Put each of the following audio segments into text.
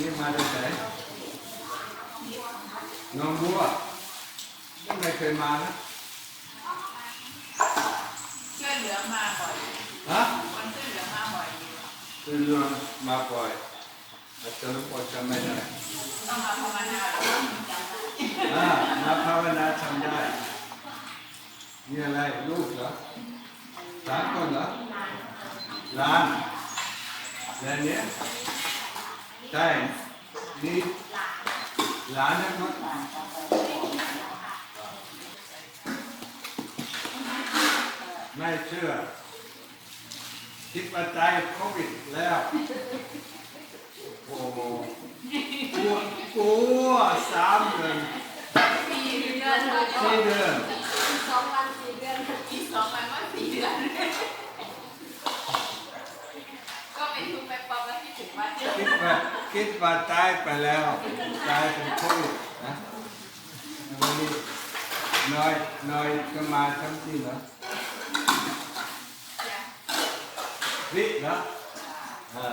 นี้มาตั้งแต่น้องบัวยังไม่เคยมานะช่วยเหลือมาบ่อยฮะคนช่วยเหลือมาบ่อยเช่วยเหลือมาบ่อยอาจจะรย์วอจำไม่ได้ต้องมาภาวนาอ่ามาภาวนาจำได้นี่อะไรลูกเหรอร้านก่อนเหรอร้านแล้วเนี้ย ใช่ นี่หลานนะครับไม่เชื่อคิดว่าตายโควิดแล้ว โอ้โหกลัวกลัวสามเดือนสี่เดือนสี่เดือนสองวันสี่เดือนอีกสองวันก็สี่เดือนก็เป็นทุกข์ไปปอมแล้ว คิดถึงว่าเจอคิดว่าคิดว่าตายไปแล้ว ตายเป็นโควิดนะวันนี้น้อยน้อยก็มาทั้งที่เหรอวิเหรออ่า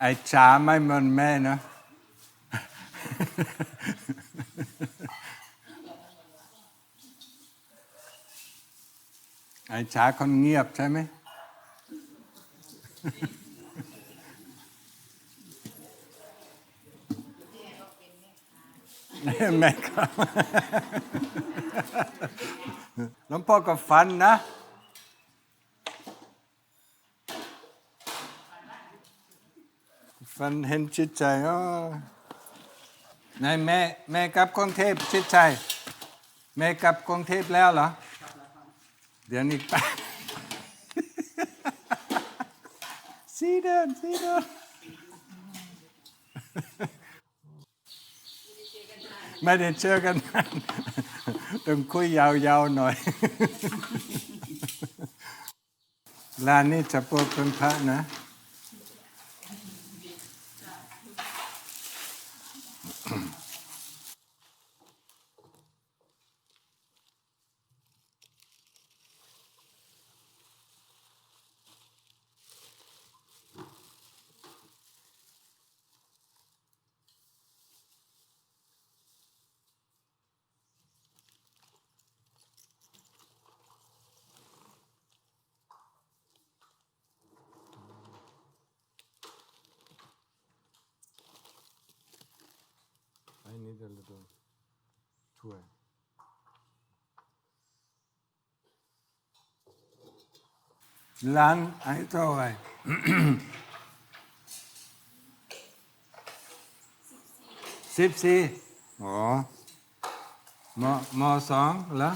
ไอ้ชาไม่เหมือนแม่นะ ไอ้ชาคนเงียบใช่ไหม แม่ครับหลวงพ่อก็ฟันนะ ฟันเห็นจิตใจอ๋อนายแม่แม่กลับกรุงเทพจิตใจแม่กลับกรุงเทพแล้วเหรอเดี๋ยวนี้ไปสี่เดือนสี่เดือนไม่ได้เจอกันนานต้องคุยยาวๆหน่อยร้านนี้จะปวดเป็นพระนะ I need a little tour. ร้านไอ้เท่าไรสิบสี่อ๋อมมสองแล้ว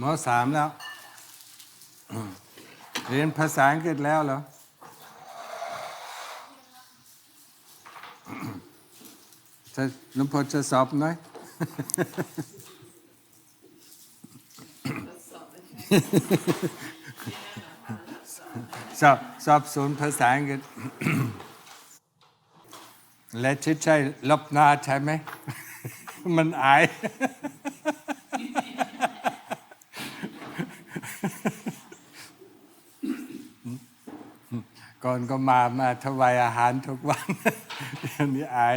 มสามแล้ว เรียนภาษาอังกฤษแล้วเหรอ จะ หลวงพ่อจะสอบหน่อยสอบสอบศูนย์ภาษาอังกฤษและชิดใช่ลบหน้าใช่ไหม มันอาย ก่อนก็มามาถวายอาหารทุกวันเดี๋ยวนี้อาย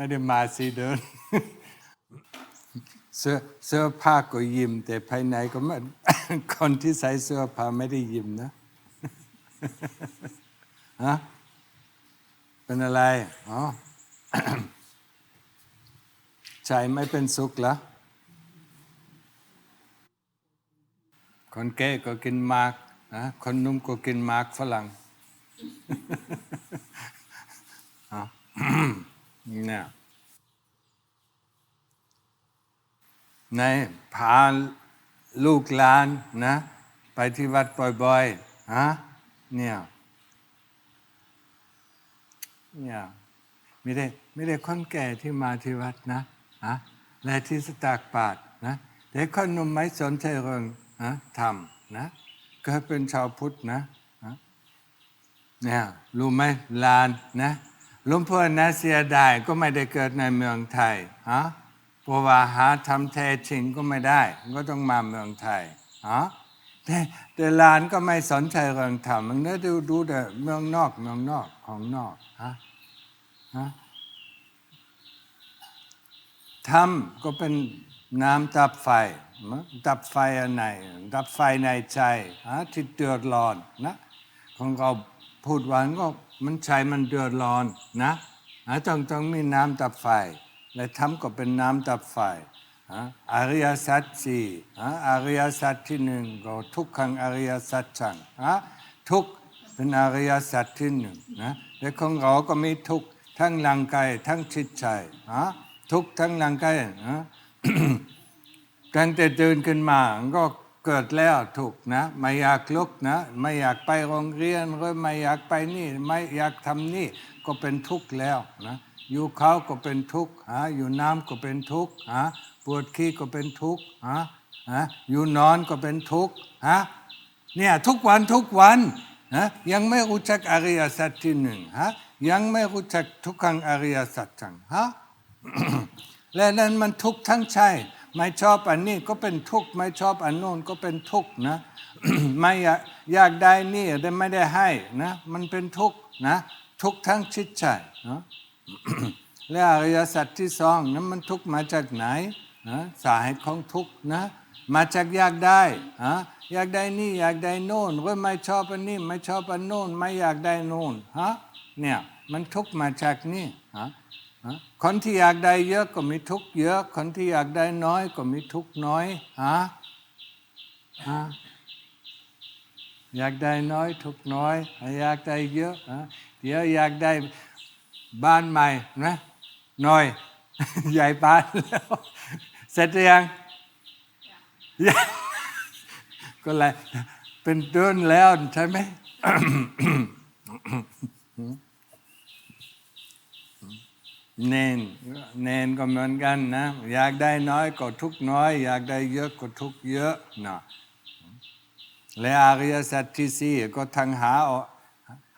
ไม่ได้มาสีเดินเสื้อเสื้อผ้าก็ยิ้ม แต่ภายในก็ไม่คนที่ใส่เสื้อผ้าไม่ได้ยิ้มนะฮะเป็นอะไรอ๋อใจไม่เป็นสุขเหรอคนแก่ก็กินมากนะคนนุ่มก็กินมากฝรั่ง อ๋อ เนี่ยในพาลูกหลานนะ ไปที่วัดบ่อยๆฮะเนี่ยเนี่ยไม่ได้ไม่ได้คนแก่ที่มาที่วัดนะฮะและที่สตากปาดนะแต่คนหนุ่มไม่สนใจเรื่องนะทำนะก็เป็นชาวพุทธนะเนี่ยรู้ไหมลานนะ หลุงพ่อนะเสียดายก็ไม่ได้เกิดในเมืองไทยฮะเพราะว่าหาทำแท้จริงก็ไม่ได้ ก็ต้องมาเมืองไทยฮะแต่แต่ลานก็ไม่สนใจเรื่องธรรมมันก็ดูดูแต่เมืองนอกเมืองนอกของนอกฮะฮะธรรมก็เป็นน้ำดับไฟ ดับไฟอันไหน ดับไฟในใจฮะที่เดือดร้อนนะของเรา พูดหวานก็มันใจมันเดือดร้อนนะฮะต้องต้องมีน้ำดับไฟและธรรมก็เป็นน้ำดับไฟอะอริยสัจสี่อะอริยสัจที่หนึ่งก็ทุกขังอริยสัจจังอะทุกเป็นอริยสัจที่หนึ่งนะและของเราก็มีทุกทั้งร่างกายทั้งจิตใจทุกทั้งร่างกายอะตั้งแต่ตื่นขึ้นมาก็ เกิดแล้วถูกนะ ไม่อยากลุกนะ ไม่อยากไปโรงเรียนหรือไม่อยากไปนี่ ไม่อยากทำนี่ก็เป็นทุกข์แล้วนะอยู่เขาก็เป็นทุกข์ฮะอยู่น้ำก็เป็นทุกข์ฮะปวดขี้ก็เป็นทุกข์ฮะฮะอยู่นอนก็เป็นทุกข์ฮะเนี่ยทุกวันทุกวันนะยังไม่รู้จักอริยสัจที่หนึ่งฮะยังไม่รู้จักทุกขังอริยสัจจังฮะและนั้นมันทุกข์ทั้งใจ ไม่ชอบอันนี้ก็เป็นทุกข์ไม่ชอบอันโน้นก็เป็นทุกข์นะไม่อยากอยากได้นี่แต่ไม่ได้ให้นะมันเป็นทุกข์นะทุกข์ทั้งจิตใจนะและอริยสัจที่สองนั้นมันทุกข์มาจากไหนนะสาเหตุของทุกข์นะมาจากอยากได้ฮะอยากได้นี่อยากได้โน่นหรือไม่ชอบอันนี้ไม่ชอบอันโน่นไม่อยากได้โน่นฮะเนี่ยมันทุกข์มาจากนี่ฮะฮะ คนที่อยากได้เยอะก็มีทุกข์เยอะ คนที่อยากได้น้อยก็มีทุกข์น้อยฮะฮะอยากได้น้อยทุกข์น้อย อยากได้เยอะฮะเดี๋ยวอยากได้บ้านใหม่นะน้อย ใหญ่บ้านแล้วเสร็จหรือยังยังก็เลยเป็นเดือนแล้วใช่ไหม เนนเนนก็เหมือนกันนะ อยากได้น้อยก็ทุกน้อย อยากได้เยอะก็ทุกเยอะนะและอริยสัจที่สี่ก็ทางหาออก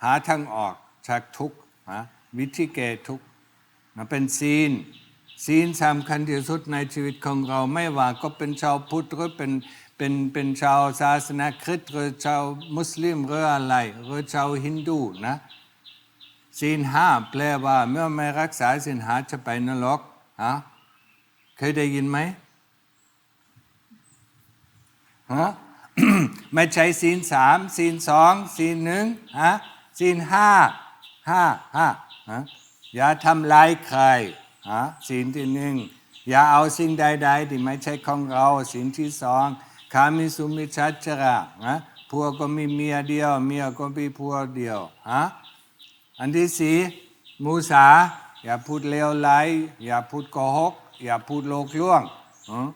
หาทางออกจากทุกข์นะวิธีแก้ทุกนะเป็นศีลศีลสำคัญที่สุดในชีวิตของเราไม่ว่าก็เป็นชาวพุทธหรือเป็นเป็นเป็นชาวศาสนาคริสต์หรือชาวมุสลิมหรืออะไรหรือชาวฮินดูนะ ศีลห้าแปลว่า เมื่อไม่รักษาศีลห้าจะไปนรกฮะเคยได้ยินไหมฮะไม่ใช่ศีลสามศีลสองศีลหนึ่งฮะศีลห้าห้าห้าฮะอย่าทำลายใครฮะศีลที่หนึ่งอย่าเอาสิ่งใดๆที่ไม่ใช่ของเราศีลที่สองคามิสุมิชัจจระฮะผัวก็มีเมียเดียว เมียก็มีผัวเดียวฮะ อันที่สี่มูสา อย่าพูดเลวไหลอย่าพูดโกหก อย่าพูดโลกล่วงอืม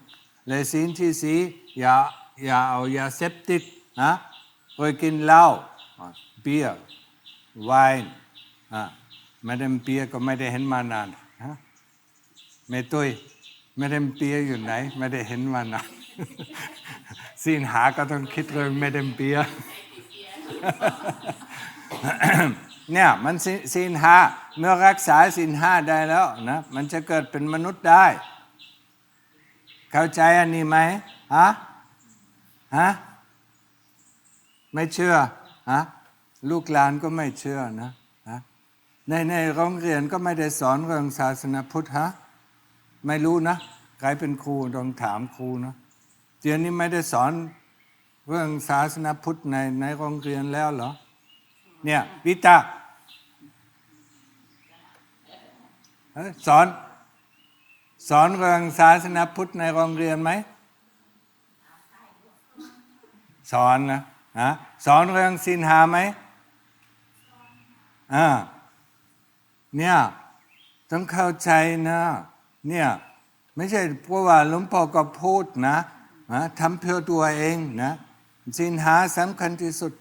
และสิ่งที่สี่อย่าอย่าเอายาเสพติดนะเคยกินเหล้าเบียร์ไวน์อะไม่ได้เบียร์ก็ไม่ได้เห็นมานานฮะไม่ตุยไม่ได้เบียร์อยู่ไหน ไม่ได้เห็นมานานสิ่งหาก็ต้องคิดเรื่องไม่ได้เบียร์ เนี่ยมันศีศีลห้าเมื่อรักษาศีลห้าได้แล้วนะมันจะเกิดเป็นมนุษย์ได้ เข้าใจอันนี้ไหมฮะฮะไม่เชื่อฮะลูกหลานก็ไม่เชื่อนะฮะในในโรงเรียนก็ไม่ได้สอนเรื่องศาสนาพุทธฮะไม่รู้นะใครเป็นครูต้องถามครูนะเดี๋ยวนี้ไม่ได้สอนเรื่องศาสนาพุทธในในโรงเรียนแล้วเหรอ เนี่ยวิตาสอน สอนเรื่องศาสนาพุทธในโรงเรียนไหม สอนนะนะสอนเรื่องสินหาไหมอ่าเนี่ยต้องเข้าใจนะเนี่ยไม่ใช่เพราะว่าหลวงพ่อก็พูดนะนะทำเพื่อตัวเองนะสินหาสำคัญที่สุด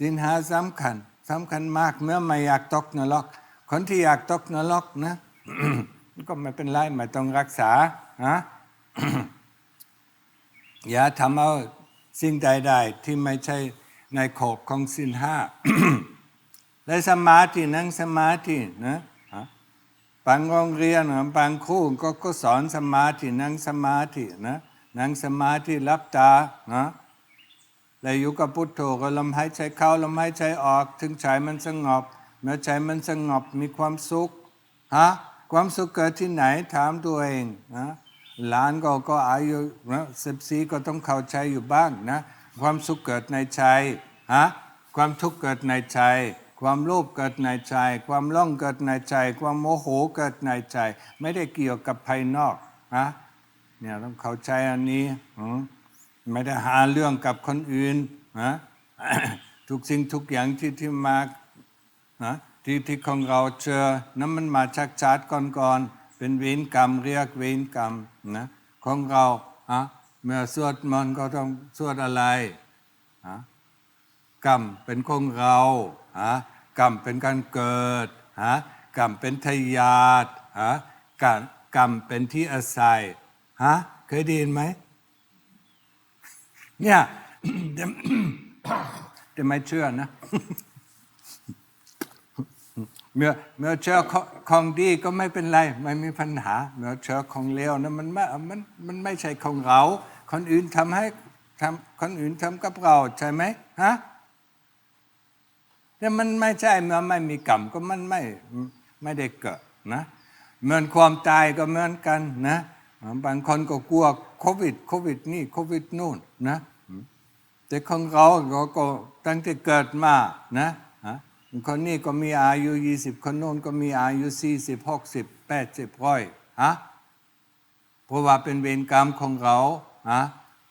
สินหาสำคัญสำคัญมากเมื่อไม่อยากตกนรก คนที่อยากตกนรกนะก็ไม่เป็นไรไม่ต้องรักษาฮะอย่าทำเอาสิ่งใดๆที่ไม่ใช่ในขอบของสินห้าและสมาธินั่งสมาธินะบางโรงเรียนบางครูก็ก็สอนสมาธินั่งสมาธินะนั่งสมาธิรับตานะ แล้วอยู่กับพุทโธก็ลมหายใจเข้าลมหายใจออกถึงใจมันสงบเมื่อใจมันสงบมีความสุขฮะความสุขเกิดที่ไหนถามตัวเองนะหลานก็ก็อายุนะสิบสี่ก็ต้องเข้าใจอยู่บ้างนะความสุขเกิดในใจฮะความทุกข์เกิดในใจ ความโลภเกิดในใจ ความล่องเกิดในใจ ความโมโหเกิดในใจ ไม่ได้เกี่ยวกับภายนอกนะเนี่ยต้องเข้าใจอันนี้อื ไม่ได้หาเรื่องกับคนอื่นนะทุกสิ่งทุกอย่างที่ที่มานะที่ที่ของเราเจอนั้นมันมาจากชาติก่อนๆเป็นเวรกรรมเรียกเวรกรรมนะของเราอะเมื่อสวดมนต์ก็ต้องสวดอะไรอะกรรมเป็นของเราฮะกรรมเป็นการเกิดฮะกรรมเป็นทายาทฮะกรรมเป็นที่อาศัยฮะเคยได้ยินไหม เนี่ยแต่แต่ไม่เชื่อนะเมื่อเมื่อเจอของของดีก็ไม่เป็นไรไม่มีปัญหาเมื่อเจอของเลวนะมันไม่มันมันไม่ใช่ของเรา คนอื่นทำให้ทำคนอื่นทำกับเราใช่ไหมฮะแต่มันไม่ใช่เมื่อไม่มีกรรมก็มันไม่ไม่ได้เกิดนะเหมือนความตายก็เหมือนกันนะ บางคนก็กลัวโควิดโควิดนี่โควิดนู่นนะแต่ของเราเราก็ตั้งแต่เกิดมานะคนนี้ก็มีอายุ 20 คนโน้นก็มีอายุ 40 60 80ร้อยฮะเพราะว่าเป็นเวรกรรมของเราฮะ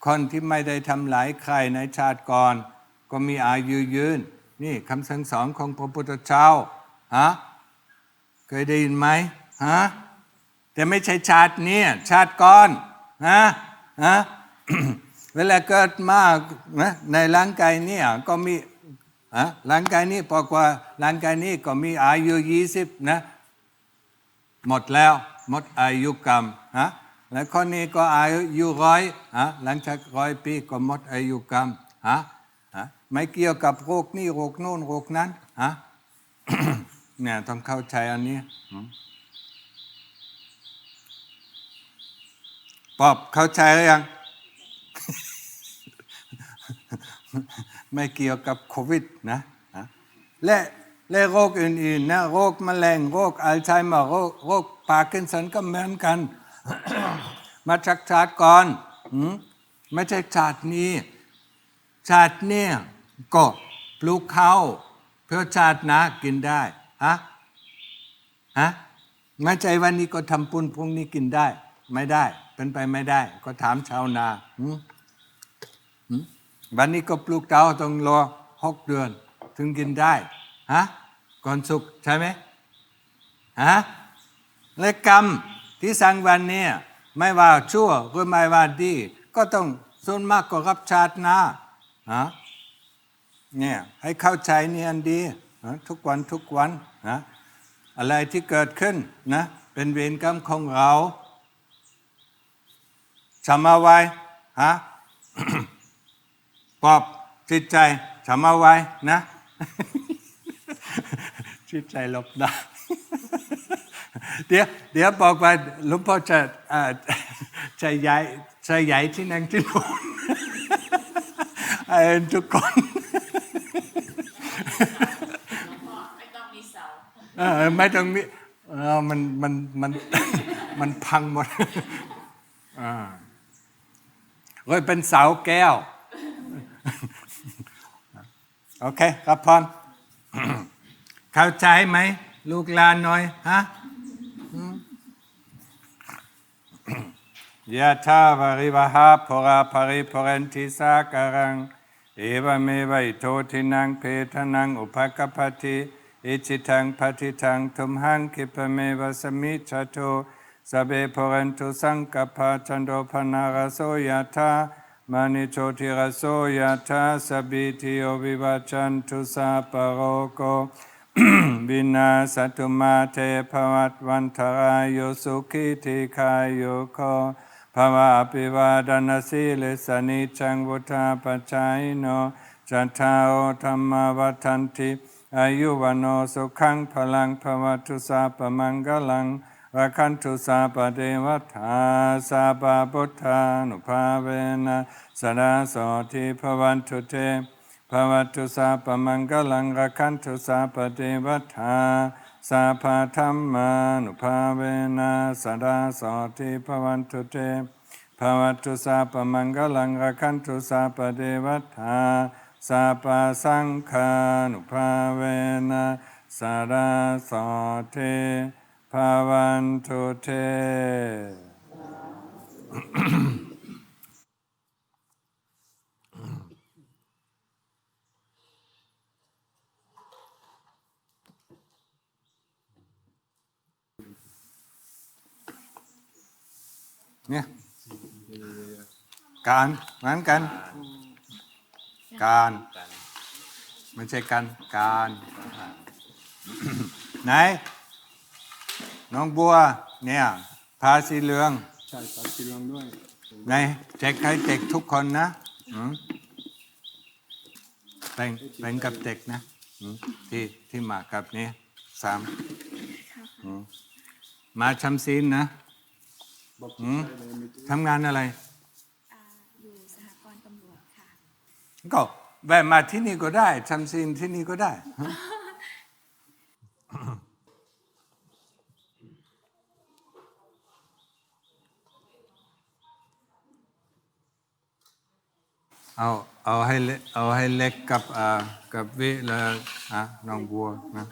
คนที่ไม่ได้ทำหลายใครในชาติก่อน ก็มีอายุยืน นี่คำสั่งสอนของพระพุทธเจ้าฮะเคยได้ยินไหมฮะ แต่ไม่ใช่ชาตินี้ชาติก่อนฮะฮะเวลาเกิดมานะในร่างกายเนี่ยก็มีอะร่างกายนี้บอกว่าร่างกายนี้ก็มีอายุยี่สิบนะหมดแล้วหมดอายุกรรมฮะแล้วคนนี้ก็อายุร้อยฮะหลังจากร้อยปีก็หมดอายุกรรมฮะฮะไม่เกี่ยวกับโรคนี้โรคโน้นโรคนั้นฮะเนี่ยต้องเข้าใจอันนี้อืม ปอบเข้าใจหรือยัง ไม่เกี่ยวกับโควิดนะและและโรคอื่นๆนะโรคมะเร็งโรคอัลไซเมอร์โรคโรคปาร์กินสันก็เหมือนกัน มาจากชาติก่อนหืมไม่ใช่ชาตินี้ชาติเนี่ยก็ปลูกข้าวเพื่อชาตินะกินได้ฮะฮะไม่ใช่วันนี้ก็ทำปุ้นพรุ่งนี้กินได้ ไม่ได้ เป็นไปไม่ได้ ก็ถามชาวนาวันนี้ก็ปลูกเตาต้องรอหกเดือน ถึงกินได้ฮะก่อนสุกใช่ไหมฮะและกรรมที่สั่งวันนี้ไม่ว่าชั่วหรือไม่ว่าดี ก็ต้องส่วนมากก็รับชาตินาฮะเนี่ยให้เข้าใจเนี่อันดีนะทุกวันทุกวันนะอะไรที่เกิดขึ้นนะเป็นเวรกรรมของเรา จำเอาไว้ฮะปอบจิตใจจำเอาไว้นะจิตใจหลบได้เดี๋ยวเดี๋ยวบอกว่าหลวงพ่อจะเอ่อจะย้ายจะย้ายที่นั่งที่นู่นทุกคนไม่ต้องมีเสาเออไม่ต้องมีเออมันมันมันมันพังหมดอ่า เฮ้ยเป็นเสาแก้ว โอเค ครับพรเข้าใจไหม ลูกลานหน่อย ฮะยะทาวาริวหาภราภริภเรนติสาการัง เอวเมวัยโททินังเพทนังอุปกปปติอิจิตังปฏิตังทุมหังคิปเมวสมิจจโต สเบโพเรนตุสังกปปะจันโดปนาราโสยธามณิโชติราโสยธาสพพิติโยวิวัจจันตุสาปโรโกวินาสตุมาเทภวัตวันทรายโยสุขิติคายโยโคภวะอภิวาดานาสิเลสนิจังวุธาปจายโนจัตตาโอธรรมวัฏันติอายุวันโนสุขังพลังภวตุสาปมังกลัง รักขันตุสาปเดวทาสาปพุทธานุภาเวนะสดาโสทิภวันตุเตภวัตุสาปมังกลังรักขันตุสาปเทวทาสาพาธรรมานุภาเวนะสดาโสติภวันตุเตภวัตุสาปมังกลังรักขันตุสาปเทวทาสาปาสังฆานุภาเวนะสดาโสติ ภวันตุเตเนี่ย การเหมือนกัน การไม่ใช่กัน การ ไหน น้องบัวเนี่ยพาสีเหลืองใช่ตัดสีเหลืองด้วยไหนแจกให้เด็กทุกคนนะอืมเป็นเป็นกับเด็กนะอืมที่ที่มากับนี้สามอืมมาชำซีนนะบอกอืมได้เลยไม่ต้องทำงานอะไร อ่าอยู่สหกรณ์ตำรวจค่ะ ก็แวะมาที่นี่ก็ได้ทำซีนที่นี่ก็ได้ฮะ เอาเอาให้เล็กเอาให้เล็กกับอ่ากับวิแล้วอะน้องบัวนะ